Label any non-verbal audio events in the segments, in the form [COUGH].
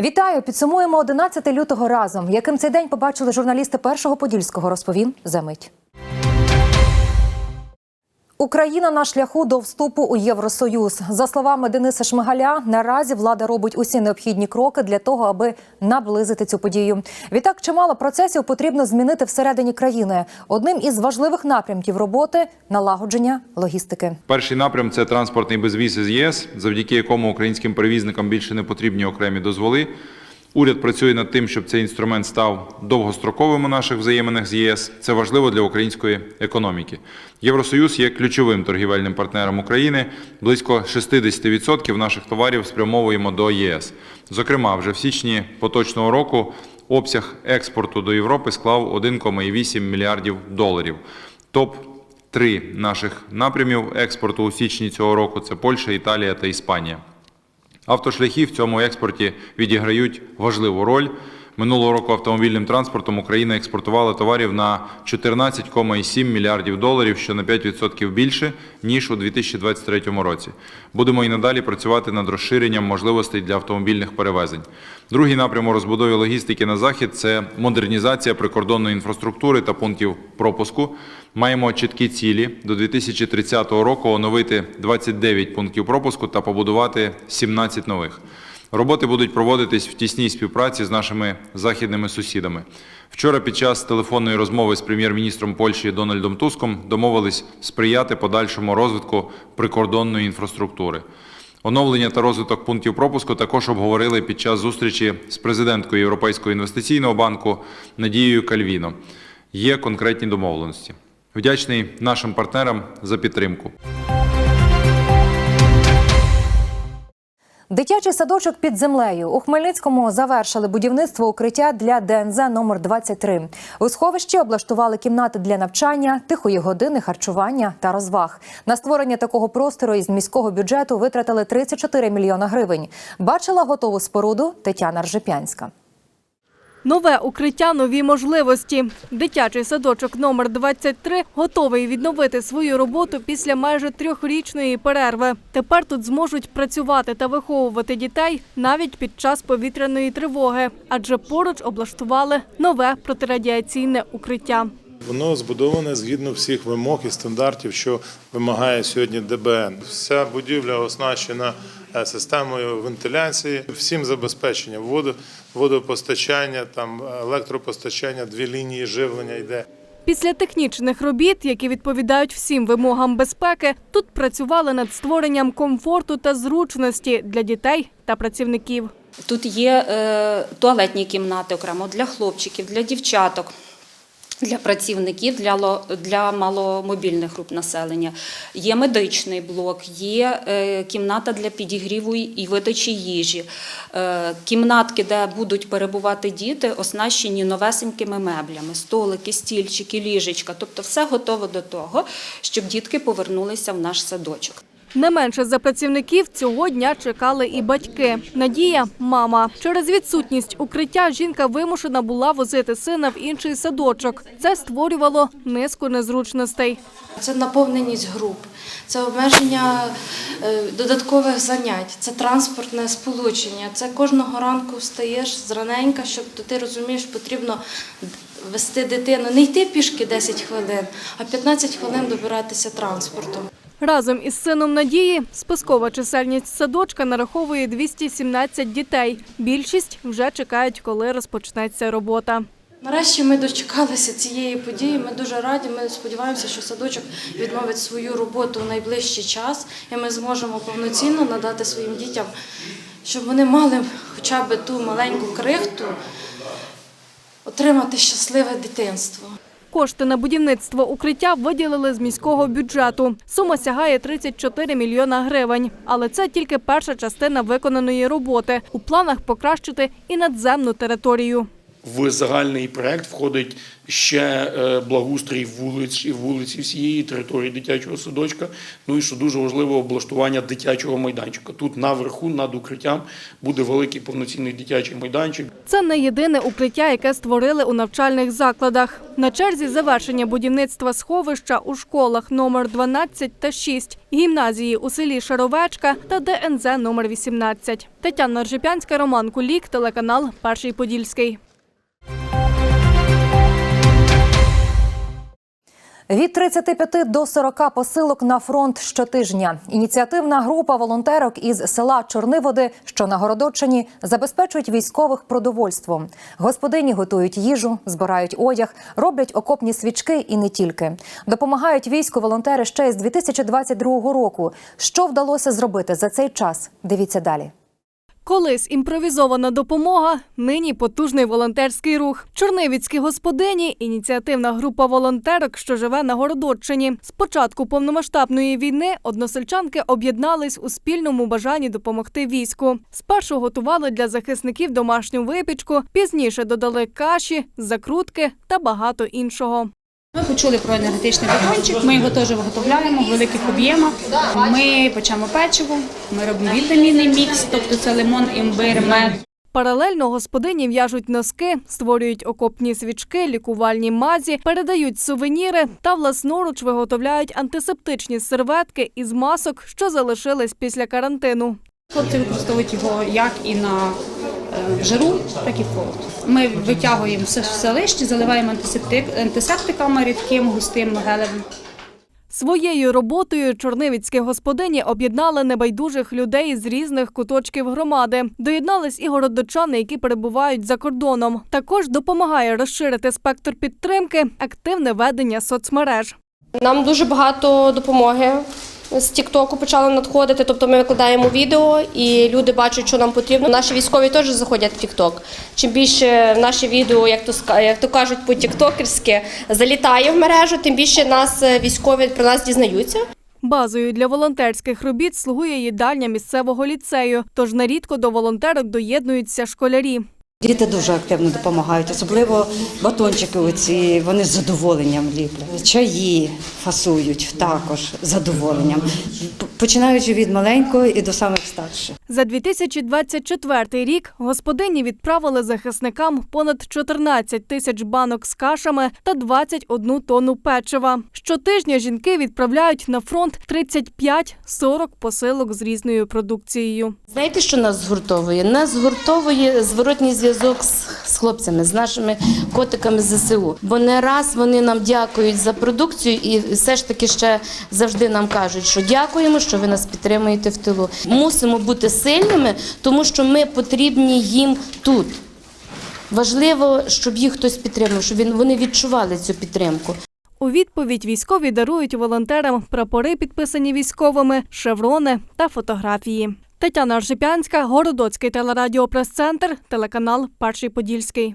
Вітаю! Підсумуємо 11 лютого разом. Яким цей день побачили журналісти першого подільського, розповім за мить. Україна на шляху до вступу у Євросоюз. За словами Дениса Шмигаля, наразі влада робить усі необхідні кроки для того, аби наблизити цю подію. Відтак, чимало процесів потрібно змінити всередині країни. Одним із важливих напрямків роботи налагодження логістики. Перший напрям це транспортний безвіз із ЄС, завдяки якому українським перевізникам більше не потрібні окремі дозволи. Уряд працює над тим, щоб цей інструмент став довгостроковим у наших взаєминах з ЄС. Це важливо для української економіки. Євросоюз є ключовим торгівельним партнером України. Близько 60% наших товарів спрямовуємо до ЄС. Зокрема, вже в січні поточного року обсяг експорту до Європи склав 1,8 мільярдів доларів. Топ Три наших напрямів експорту у січні цього року це Польща, Італія та Іспанія. Автошляхи в цьому експорті відіграють важливу роль. Минулого року автомобільним транспортом Україна експортувала товарів на 14,7 мільярдів доларів, що на 5% більше ніж у 2023 році. Будемо і надалі працювати над розширенням можливостей для автомобільних перевезень. Другий напрям у розбудові логістики на захід це модернізація прикордонної інфраструктури та пунктів пропуску. Маємо чіткі цілі до 2030 року оновити 29 пунктів пропуску та побудувати 17 нових. Роботи будуть проводитись в тісній співпраці з нашими західними сусідами. Вчора під час телефонної розмови з прем'єр-міністром Польщі Дональдом Туском домовились сприяти подальшому розвитку прикордонної інфраструктури. Оновлення та розвиток пунктів пропуску також обговорили під час зустрічі з президенткою Європейського інвестиційного банку Надією Кальвіно. Є конкретні домовленості. Вдячний нашим партнерам за підтримку. Дитячий садочок під землею у Хмельницькому завершили будівництво укриття для ДНЗ номер 23 У сховищі облаштували кімнати для навчання, тихої години, харчування та розваг. На створення такого простору із міського бюджету витратили 34 мільйона гривень. Бачила готову споруду Тетяна Ржепянська. Нове укриття, нові можливості. Дитячий садочок номер 23 готовий відновити свою роботу після майже трьохрічної перерви. Тепер тут зможуть працювати та виховувати дітей навіть під час повітряної тривоги, адже поруч облаштували нове протирадіаційне укриття. Воно збудоване згідно всіх вимог і стандартів, що вимагає сьогодні ДБН. Вся будівля оснащена е, системою вентиляції, всім забезпечення воду, водопостачання, там електропостачання, дві лінії живлення йде. Після технічних робіт, які відповідають всім вимогам безпеки, тут працювали над створенням комфорту та зручності для дітей та працівників. Тут є е, туалетні кімнати окремо для хлопчиків, для дівчаток. Для працівників, для, для маломобільних груп населення. Є медичний блок, є е, кімната для підігріву і видачі їжі. Е, кімнатки, де будуть перебувати діти, оснащені новесенькими меблями, столики, стільчики, ліжечка. Тобто все готово до того, щоб дітки повернулися в наш садочок. Не менше за працівників цього дня чекали і батьки. Надія – мама. Через відсутність укриття жінка вимушена була возити сина в інший садочок. Це створювало низку незручностей. Це наповненість груп, це обмеження е, додаткових занять, це транспортне сполучення. Це кожного ранку встаєш зраненька, щоб ти розумієш, потрібно вести дитину, не йти пішки 10 хвилин, а 15 хвилин добиратися транспортом. Разом із сином Надії спискова чисельність садочка нараховує 217 дітей. Більшість вже чекають, коли розпочнеться робота. Нарешті ми дочекалися цієї події. Ми дуже раді. Ми сподіваємося, що садочок відновить свою роботу в найближчий час, і ми зможемо повноцінно надати своїм дітям, щоб вони мали хоча б ту маленьку крихту, отримати щасливе дитинство. Кошти на будівництво укриття виділили з міського бюджету. Сума сягає 34 мільйона гривень. Але це тільки перша частина виконаної роботи. У планах покращити і надземну територію. В загальний проект входить ще е, благоустрій вулиць і вулиці всієї території дитячого садочка. Ну і що дуже важливо, облаштування дитячого майданчика. Тут наверху, над укриттям, буде великий повноцінний дитячий майданчик. Це не єдине укриття, яке створили у навчальних закладах. На черзі завершення будівництва сховища у школах номер 12 та 6, гімназії у селі Шаровечка та ДНЗ номер 18. Тетяна Ржепянська, Роман Кулік, телеканал Перший Подільський. Від 35 до 40 посилок на фронт щотижня. Ініціативна група волонтерок із села Чорниводи, що на Городочині, забезпечують військових продовольством. Господині готують їжу, збирають одяг, роблять окопні свічки і не тільки. Допомагають війську волонтери ще із 2022 року. Що вдалося зробити за цей час? Дивіться далі. Колись імпровізована допомога, нині потужний волонтерський рух. Чорнивіцькі господині ініціативна група волонтерок, що живе на Городоччині. З початку повномасштабної війни односельчанки об'єднались у спільному бажанні допомогти війську. Спершу готували для захисників домашню випічку, пізніше додали каші, закрутки та багато іншого. Ми почули про енергетичний батончик, ми його теж виготовляємо в великих об'ємах. Ми печемо печиво, ми робимо вітамінний мікс, тобто це лимон, імбир, мед. Паралельно господині в'яжуть носки, створюють окопні свічки, лікувальні мазі, передають сувеніри та власноруч виготовляють антисептичні серветки із масок, що залишились після карантину. Хлопці використовують його як і на жару, так і в холод. Ми витягуємо все, все лишнє, заливаємо антисептик, антисептиками рідким, густим гелем. Своєю роботою чорнивіцькі господині об'єднали небайдужих людей з різних куточків громади. Доєднались і городочани, які перебувають за кордоном. Також допомагає розширити спектр підтримки активне ведення соцмереж. Нам дуже багато допомоги з Тіктоку почали надходити. Тобто ми викладаємо відео і люди бачать, що нам потрібно. Наші військові теж заходять в Тікток. Чим більше наші відео, як то як то кажуть, по тіктокерськи залітає в мережу, тим більше нас е, військові про нас дізнаються. Базою для волонтерських робіт слугує їдальня місцевого ліцею, тож нерідко до волонтерок доєднуються школярі. Діти дуже активно допомагають, особливо батончики оці, вони з задоволенням ліплять. Чаї фасують також з задоволенням, починаючи від маленького і до самих старших. За 2024 рік господині відправили захисникам понад 14 тисяч банок з кашами та 21 тонну печива. Щотижня жінки відправляють на фронт 35-40 посилок з різною продукцією. Знаєте, що нас згуртовує? Нас згуртовує зворотній зв'язок з, з хлопцями, з нашими котиками ЗСУ. Бо не раз вони нам дякують за продукцію, і все ж таки ще завжди нам кажуть, що дякуємо, що ви нас підтримуєте в тилу. Мусимо бути сильними, тому що ми потрібні їм тут. Важливо, щоб їх хтось підтримав, щоб він- вони відчували цю підтримку. У відповідь військові дарують волонтерам прапори, підписані військовими, шеврони та фотографії. Тетяна Аршипянська, Городоцький телерадіопрес-центр, телеканал Перший Подільський.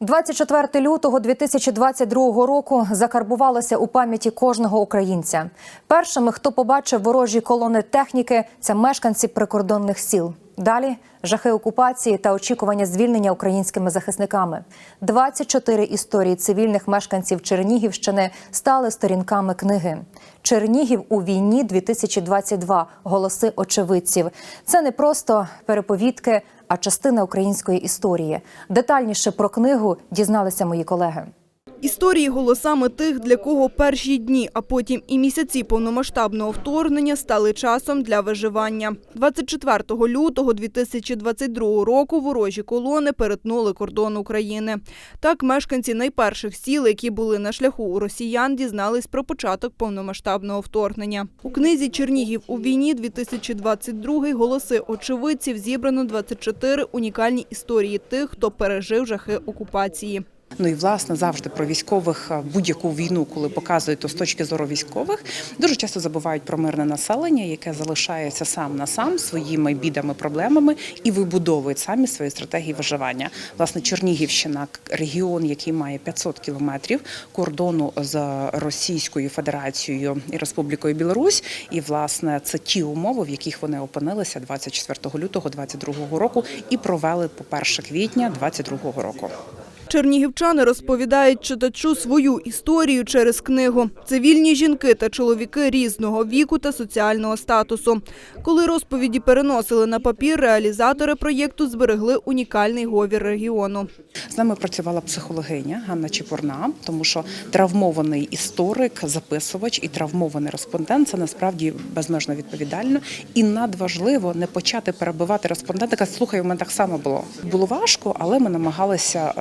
24 лютого 2022 року закарбувалося у пам'яті кожного українця. Першими, хто побачив ворожі колони техніки, це мешканці прикордонних сіл. Далі жахи окупації та очікування звільнення українськими захисниками. 24 історії цивільних мешканців Чернігівщини стали сторінками книги. Чернігів у війні 2022. Голоси очевидців. Це не просто переповідки, а частина української історії. Детальніше про книгу дізналися мої колеги. Історії голосами тих, для кого перші дні, а потім і місяці повномасштабного вторгнення стали часом для виживання. 24 лютого 2022 року ворожі колони перетнули кордон України. Так мешканці найперших сіл, які були на шляху у росіян, дізнались про початок повномасштабного вторгнення. У книзі Чернігів у війні 2022 голоси очевидців зібрано 24 унікальні історії тих, хто пережив жахи окупації. Ну і власне завжди про військових е, будь-яку війну, коли показують, то з точки зору військових дуже часто забувають про мирне населення, яке залишається сам на сам своїми бідами, проблемами і вибудовують самі свої стратегії виживання. Власне, Чернігівщина регіон, який має 500 кілометрів кордону з Російською Федерацією і Республікою Білорусь. І власне це ті умови, в яких вони опинилися 24 лютого 2022 року і провели по 1 квітня 2022 року. Чернігівчани розповідають читачу свою історію через книгу. Цивільні жінки та чоловіки різного віку та соціального статусу. Коли розповіді переносили на папір, реалізатори проєкту зберегли унікальний говір регіону. З нами працювала психологиня Ганна Чіпурна, тому що травмований історик, записувач і травмований респондент це насправді безмежно відповідально. І надважливо не почати перебивати респондента. Слухай, у мене так само було. Було важко, але ми намагалися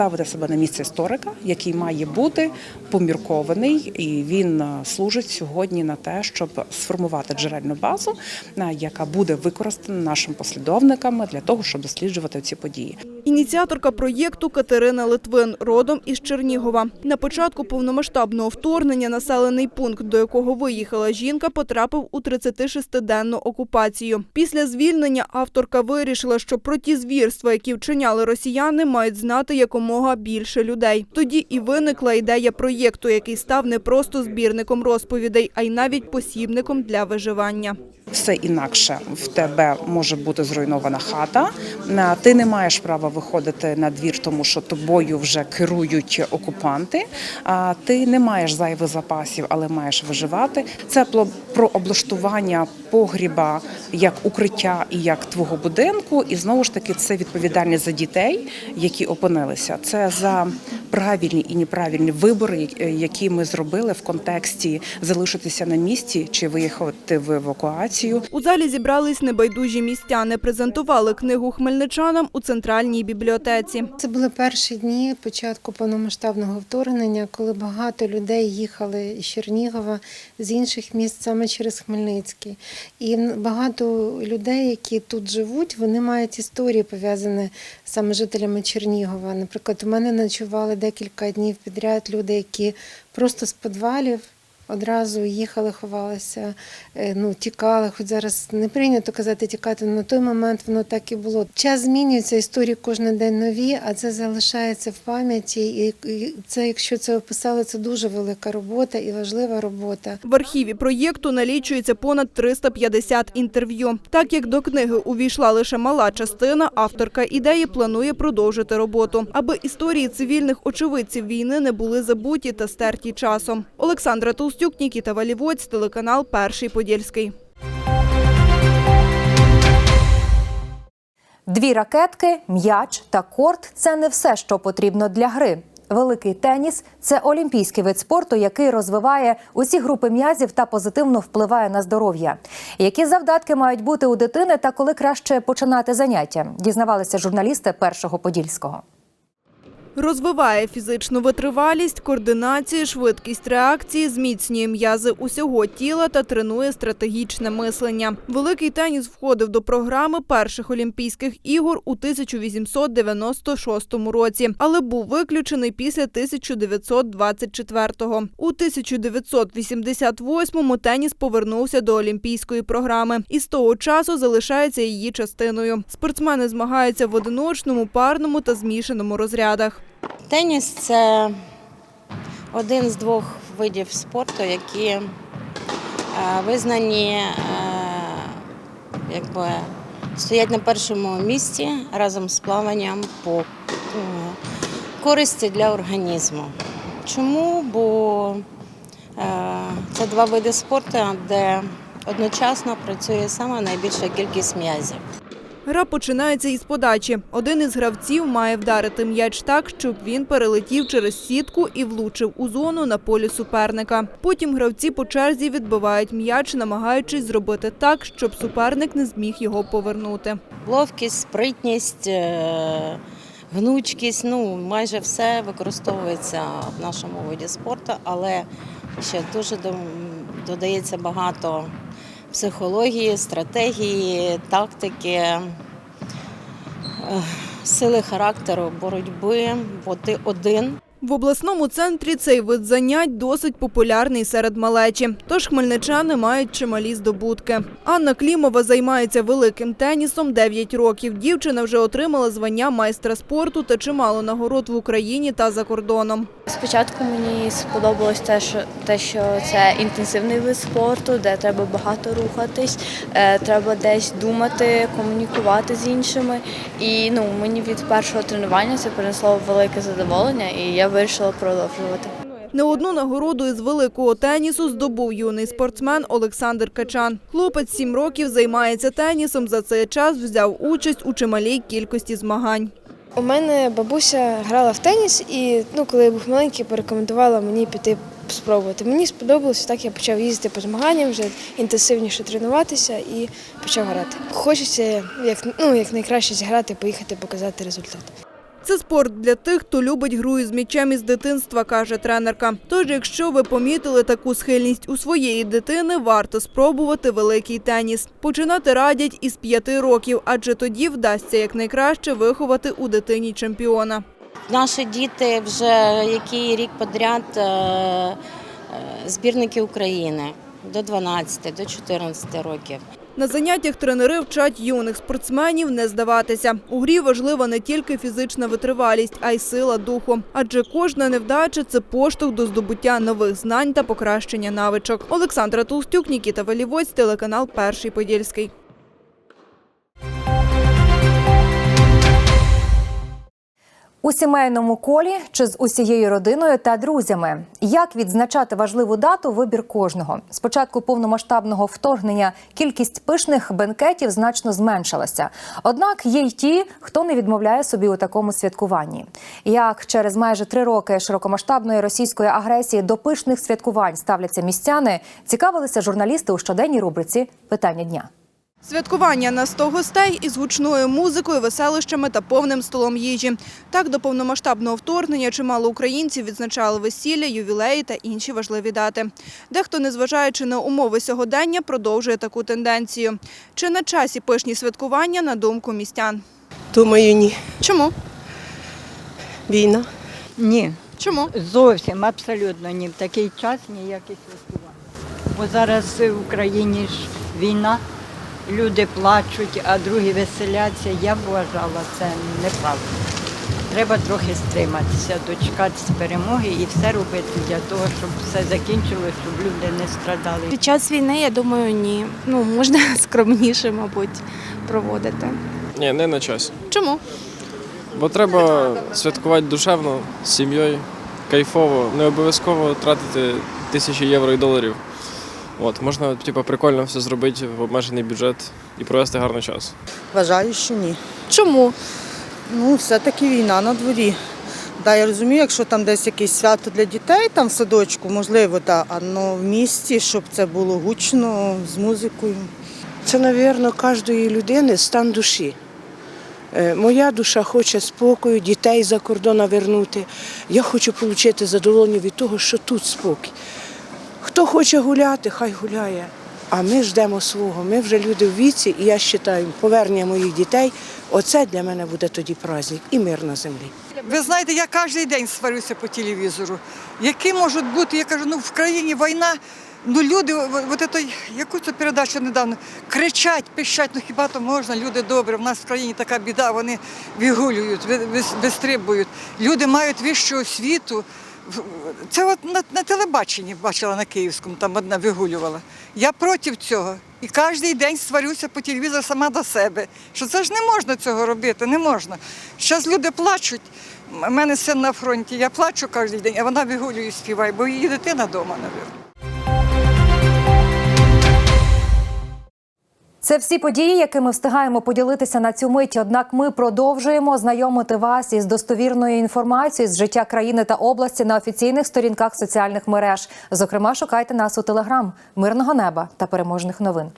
е, ставити себе на місце історика, який має бути поміркований, і він е, служить сьогодні на те, щоб сформувати джерельну базу, е, яка буде використана нашими послідовниками для того, щоб досліджувати ці події. Ініціаторка проєкту Катерина Литвин, родом із Чернігова. На початку повномасштабного вторгнення населений пункт, до якого виїхала жінка, потрапив у 36-денну окупацію. Після звільнення авторка вирішила, що про ті звірства, які вчиняли росіяни, мають знати якомога більше людей. Тоді і виникла ідея проєкту, який став не просто збірником розповідей, а й навіть посібником для виживання. Все інакше. В тебе може бути зруйнована хата. Ти не маєш права виходити на двір, тому що тобою вже керують окупанти. А ти не маєш зайвих запасів, але маєш виживати. Це про облаштування погріба як укриття і як твого будинку. І знову ж таки, це відповідальність за дітей, які опинилися. Це за правильні і неправильні вибори, які ми зробили в контексті залишитися на місці чи виїхати в евакуацію. У залі зібрались небайдужі містяни, презентували книгу хмельничанам у центральній бібліотеці. Це були перші дні початку повномасштабного вторгнення, коли багато людей їхали з Чернігова, з інших міст саме через Хмельницький. І багато людей, які тут живуть, вони мають історії пов'язані саме жителями Чернігова. Наприклад, у мене ночували декілька днів підряд люди, які просто з підвалів. Одразу їхали, ховалися, е, ну тікали. Хоч зараз не прийнято казати тікати, але на той момент воно так і було. Час змінюється, історії кожен день нові, а це залишається в пам'яті. І це, якщо це описали, це дуже велика робота і важлива робота. В архіві проєкту налічується понад 350 інтерв'ю. Так як до книги увійшла лише мала частина, авторка ідеї планує продовжити роботу, аби історії цивільних очевидців війни не були забуті та стерті часом. Олександра Толстюк, Нікіта Валівоць, телеканал Перший Подільський. Дві ракетки, м'яч та корт це не все, що потрібно для гри. Великий теніс це олімпійський вид спорту, який розвиває усі групи м'язів та позитивно впливає на здоров'я. Які завдатки мають бути у дитини та коли краще починати заняття? Дізнавалися журналісти першого подільського. Розвиває фізичну витривалість, координацію, швидкість реакції, зміцнює м'язи усього тіла та тренує стратегічне мислення. Великий теніс входив до програми перших Олімпійських ігор у 1896 році, але був виключений після 1924-го. У 1988-му теніс повернувся до олімпійської програми і з того часу залишається її частиною. Спортсмени змагаються в одиночному, парному та змішаному розрядах. Теніс це один з двох видів спорту, які е, визнані е, якби, стоять на першому місці разом з плаванням по е, користі для організму. Чому? Бо це два види спорту, де одночасно працює саме найбільша кількість м'язів. Гра починається із подачі. Один із гравців має вдарити м'яч так, щоб він перелетів через сітку і влучив у зону на полі суперника. Потім гравці по черзі відбивають м'яч, намагаючись зробити так, щоб суперник не зміг його повернути. Ловкість, спритність, е, гнучкість, ну майже все використовується в нашому виді спорту, але ще дуже додається багато психології, стратегії, тактики, е, сили характеру, боротьби, бо ти один. В обласному центрі цей вид занять досить популярний серед малечі, тож хмельничани мають чималі здобутки. Анна Клімова займається великим тенісом 9 років. Дівчина вже отримала звання майстра спорту та чимало нагород в Україні та за кордоном. Спочатку мені сподобалось те, що те, що це інтенсивний вид спорту, де треба багато рухатись, е, треба десь думати, комунікувати з іншими. І ну мені від першого тренування це принесло велике задоволення, і я вирішила продовжувати. Не одну нагороду із великого тенісу здобув юний спортсмен Олександр Качан. Хлопець сім років займається тенісом. За цей час взяв участь у чималій кількості змагань. У мене бабуся грала в теніс, і ну, коли я був маленький, порекомендувала мені піти спробувати. Мені сподобалося, так я почав їздити по змаганням, вже інтенсивніше тренуватися і почав грати. Хочеться як, ну, як найкраще зіграти, поїхати показати результат. Це спорт для тих, хто любить гру із м'ячем із дитинства, каже тренерка. Тож, якщо ви помітили таку схильність у своєї дитини, варто спробувати великий теніс. Починати радять із п'яти років, адже тоді вдасться якнайкраще виховати у дитині чемпіона. Наші діти вже який рік подряд е, е, збірники України до 12, до 14 років. На заняттях тренери вчать юних спортсменів не здаватися. У грі важлива не тільки фізична витривалість, а й сила духу. Адже кожна невдача це поштовх до здобуття нових знань та покращення навичок. Олександра Толстюк, Нікіта Валівоць, телеканал Перший Подільський. У сімейному колі чи з усією родиною та друзями. Як відзначати важливу дату вибір кожного? З початку повномасштабного вторгнення кількість пишних бенкетів значно зменшилася. Однак є й ті, хто не відмовляє собі у такому святкуванні. Як через майже три роки широкомасштабної російської агресії до пишних святкувань ставляться містяни, цікавилися журналісти у щоденній рубриці Питання дня. Святкування на 100 гостей із гучною музикою, веселищами та повним столом їжі. Так, до повномасштабного вторгнення чимало українців відзначали весілля, ювілеї та інші важливі дати. Дехто, незважаючи на умови сьогодення, продовжує таку тенденцію. Чи на часі пишні святкування, на думку містян? Думаю, ні. Чому? Війна. Ні. Чому? Зовсім абсолютно ні. В такий час ніяких святкувань. Бо зараз в Україні ж війна, люди плачуть, а другі веселяться. Я б вважала це неправда. Треба трохи стриматися, дочекатися перемоги і все робити для того, щоб все закінчилося, щоб люди не страдали. Під час війни, я думаю, ні. Ну, можна [LAUGHS] скромніше, мабуть, проводити. Ні, не на часі. Чому? Бо треба святкувати душевно з сім'єю, кайфово, не обов'язково тратити тисячі євро і доларів. От, можна типу, прикольно все зробити в обмежений бюджет і провести гарний час. Вважаю, що ні. Чому? Ну, все-таки війна на дворі. Да, я розумію, якщо там десь якесь свято для дітей, там в садочку, можливо, да, а ну, в місті, щоб це було гучно з музикою. Це, мабуть, кожної людини стан душі. Е, Моя душа хоче спокою, дітей за кордон вернути. Я хочу отримати задоволення від того, що тут спокій. Хто хоче гуляти, хай гуляє. А ми ждемо свого. Ми вже люди в віці, і я вважаю, повернення моїх дітей оце для мене буде тоді праздник і мир на землі. Ви знаєте, я кожен день сварюся по телевізору. Які можуть бути, я кажу, ну в країні війна, ну люди, от это, яку це передачу недавно, кричать, пищать, ну хіба то можна, люди добрі, в нас в країні така біда, вони вигулюють, ви- вистрибують. Люди мають вищу освіту. Це от на, на телебаченні бачила на Київському, там одна вигулювала. Я проти цього. І кожен день сварюся по телевізору сама до себе. Що це ж не можна цього робити, не можна. Зараз люди плачуть. У мене син на фронті, я плачу кожен день, а вона вигулює співає, бо її дитина вдома, мабуть. Це всі події, якими встигаємо поділитися на цю мить. Однак ми продовжуємо знайомити вас із достовірною інформацією з життя країни та області на офіційних сторінках соціальних мереж. Зокрема, шукайте нас у телеграм, мирного неба та переможних новин.